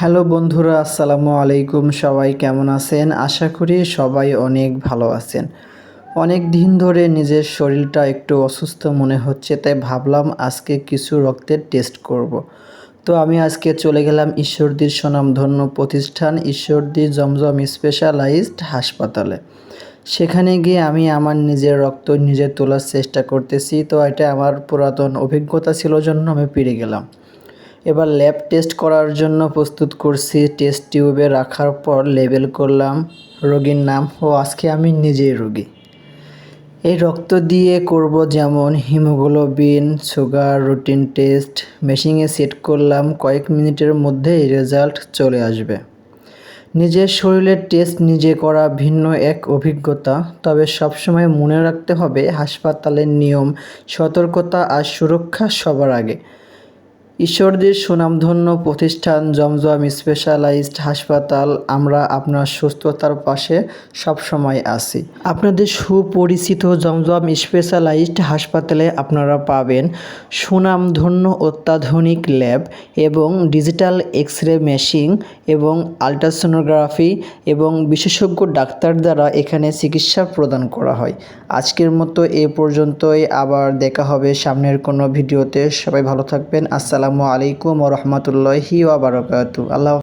Hello বন্ধুরা, আসসালামু আলাইকুম। সবাই কেমন আছেন? আশা করি সবাই অনেক ভালো আছেন। অনেক দিন ধরে নিজের শরীরটা একটু অসুস্থ মনে হচ্ছে, তাই ভাবলাম আজকে কিছু রক্তের টেস্ট করব। তো আমি আজকে চলে গেলাম ঈশ্বরদীর সুনামধন্য প্রতিষ্ঠান, ঈশ্বরদী জমজম স্পেশালাইজড হাসপাতালে। সেখানে গিয়ে আমি আমার নিজের রক্ত নিজে তোলার চেষ্টা করতেছি। তো এটা আমার পুরাতন অভিজ্ঞতা ছিল জন্য আমি পেরে গেলাম। এবার ল্যাব টেস্ট করার জন্য প্রস্তুত করছি। টেস্ট টিউবে রাখার পর লেবেল করলাম। রোগীর নাম, ও আজকে আমি নিজেই রোগী। এই রক্ত দিয়ে করব যেমন হিমোগ্লোবিন, সুগার, রুটিন টেস্ট। মেশিনে সেট করলাম, কয়েক মিনিটের মধ্যেই রেজাল্ট চলে আসবে। নিজের শরীরের টেস্ট নিজে করা ভিন্ন এক অভিজ্ঞতা, তবে সবসময় মনে রাখতে হবে, হাসপাতালের নিয়ম, সতর্কতা আর সুরক্ষা সবার আগে। ঈশ্বরদীর সুনামধন্য প্রতিষ্ঠান জমজম স্পেশালাইজড হাসপাতাল, আমরা আপনার সুস্থতার পাশে সবসময় আছি। আপনাদের সুপরিচিত জমজম স্পেশালাইজড হাসপাতালে আপনারা পাবেন সুনামধন্য অত্যাধুনিক ল্যাব এবং ডিজিটাল এক্স রে মেশিন এবং আলট্রাসোনোগ্রাফি এবং বিশেষজ্ঞ ডাক্তার দ্বারা এখানে চিকিৎসা প্রদান করা হয়। আজকের মতো এ পর্যন্তই, আবার দেখা হবে সামনের কোনো ভিডিওতে। সবাই ভালো থাকবেন। আসসালামু আলাইকুম রহমতুল্লাহি ওবরাকাতু আল্লাহ